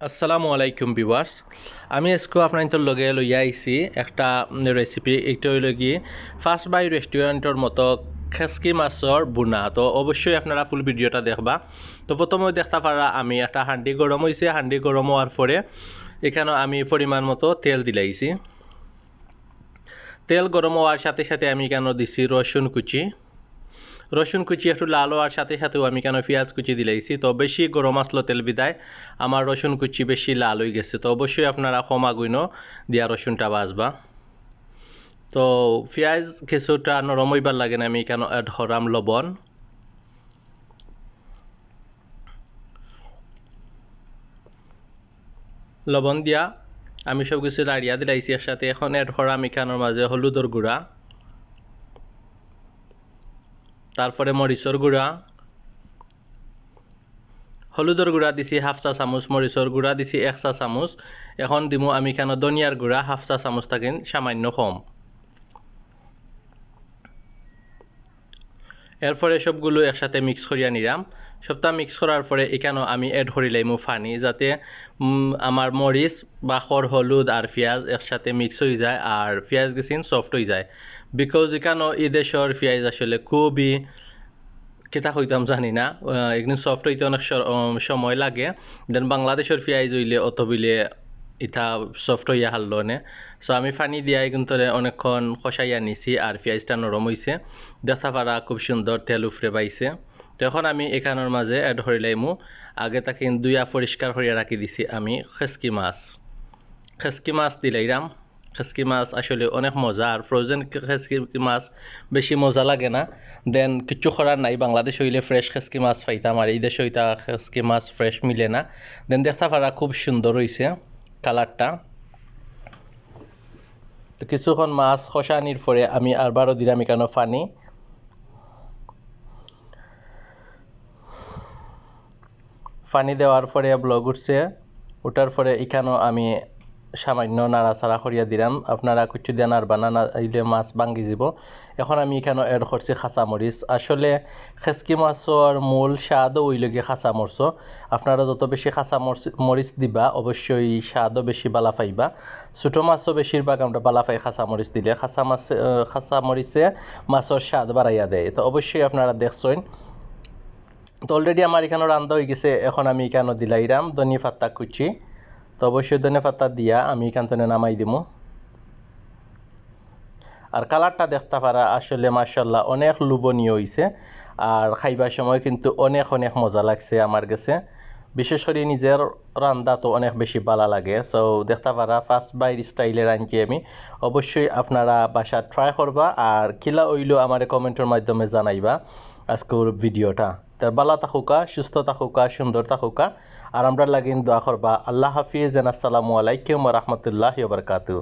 আসসালামু আলাইকুম ভিউয়ার্স আমি আজকে আপনার লগে লইয়া আইছি একটা রেসিপি এইটা হইল কি ফার্স্ট বাই রেস্টুরেন্টের মতো খেসকি মাছর বুনা তো অবশ্যই আপনারা ফুল ভিডিওটা দেখবা। তো প্রথমে দেখতে পারা, আমি একটা হান্ডি গরম হয়েছে হান্ডি গরম হওয়ার পরে এখানে আমি পরিমাণ মতো তেল দিলাইছি তেল গরম হওয়ার সাথে সাথে আমি কেন দিছি? রসুন কুচি। রসুন কুচি একটু লাল হওয়ার সাথে সাথেও আমি কেন পেঁয়াজ কুচি দিলাইছি তো বেশি গরম আসলো তেল বিদায়। আমার রসুন কুচি বেশি লাল হয়ে গেছে। তো অবশ্যই আপনারা ক্ষমা গুইন দিয়া রসুনটা বাজবা তো পেঁয়াজ কিছুটা নরম হইবার লাগে না, আমি কেন হরাম লবণ। লবণ দিয়া আমি সব কিছু লাড়িয়া দিলাইছি এর সাথে এখন অ্যাড হরাম এখানোর মাঝে হলুদর গুঁড়া। তারপরে মরিচর গুঁড়া। হলুদর গুঁড়া দিছি হাফ চা চামচ মরিচর গুঁড়া দিছি এক চা চামচ। এখন দিমু আমি কেন ধনিয়ার গুঁড়া, হাফ চা চামচ থাকিন সামান্য কম। এরপরে সবগুলো একসাথে মিক্স করিয়া নিলাম। সবটা মিক্স করার পরে এখানেও আমি এড করি লাইমু ফানি যাতে আমার মরিচ বাখর হলুদ আর পেঁয়াজ একসাথে মিক্স হয়ে যায় আর পেঁয়াজ গেছিন সফট হয়ে যায়। বিকজ এখানেও এই দেশের পেঁয়াজ আসলে খুবই কেতা হইতাম জানি না একদিন সফট হইতে অনেক সময় লাগে। দেন বাংলাদেশের পেঁয়াজ হইলে অত বিলে ইটা সফট হইয়া হারলো নে। সো আমি পানি দিয়াই কিন্তু অনেকক্ষণ খসাইয়া নিছি, আর পেঁয়াজটা নরম হইছে দেখা পারা খুব সুন্দর তেল উফরে পাইছে। তখন আমি এখানের মাঝে এড হরি লাইমু। আগে তাকে দুইয়া পরিষ্কার করিয়া রাখি দিছি আমি খেসকি মাছ। খেসকি মাছ দিলাইরাম খেসকি মাছ আসলে অনেক মজা, আর ফ্রোজেন খেসকি মাছ বেশি মজা লাগে না। দেন কিছু করার নাই, বাংলাদেশ হইলে ফ্রেশ খেসকি মাছ পাইতাম, আর এই দেশে হইতা খেসকি মাছ ফ্রেশ মিলে না। দেন দেখতে পারা খুব সুন্দর হয়েছে কালারটা। তো কিছুক্ষণ মাছ খসানির পরে আমি আরবারও দিলাম এখানে পানি। পানি দেওয়ার পরে ব্লগ উঠছে। ওঠার পরে এখানেও আমি সামান্য নাড়াচাড়া করিয়া দিলাম। আপনারা কিছু দিয়ে নাড়বা না নাইলে মাছ ভাঙ্গি যাব। এখন আমি এখানে এড করছি খাঁচামরিচ আসলে খেসকি মাছর মূল স্বাদও ওইলগে খাঁচা মরচ আপনারা যত বেশি খাঁচা মরিচ দিবা অবশ্যই স্বাদও বেশি বালা পাইবা। ছোটো মাছও বেশিরভাগ আমরা বালা পাই খাঁচা মরিচ দিলে। খাঁচা মাছ খাঁচা মরিচে মাছের স্বাদ বাড়াইয়া দেয়। তো অবশ্যই আপনারা দেখছেন। তো অলরেডি আমার এখানে রান্না হয়ে গেছে। এখন আমি এখানে দিলাইরাম ধনি পাত্তা কুচি। তো অবশ্যই ধনে পাতা দিয়া আমি এখান নামাই দিব। আর কালারটা দেখতে পারা আসলে মার্শাল্লাহ অনেক লোভনীয় হয়েছে আর খাইবার সময় কিন্তু অনেক অনেক মজা লাগছে আমার কাছে। বিশেষ করে নিজের রান্না তো অনেক বেশি ভালো লাগে। সো দেখতে পারা ফার্স্ট বাইর স্টাইলে রাঁধছি আমি। অবশ্যই আপনারা বাসা ট্রাই করবা। আর কিলা ওইলো আমার কমেন্টের মাধ্যমে জানাইবা আজকের ভিডিওটা তার বালা থাকুকা সুস্থ থাকুকা সুন্দর থাকুকা আর আমরা লাগিন দোয়া করবা। আল্লাহ হাফিজ। আসসালামু আলাইকুম রহমতুল্লাহ বরকাতু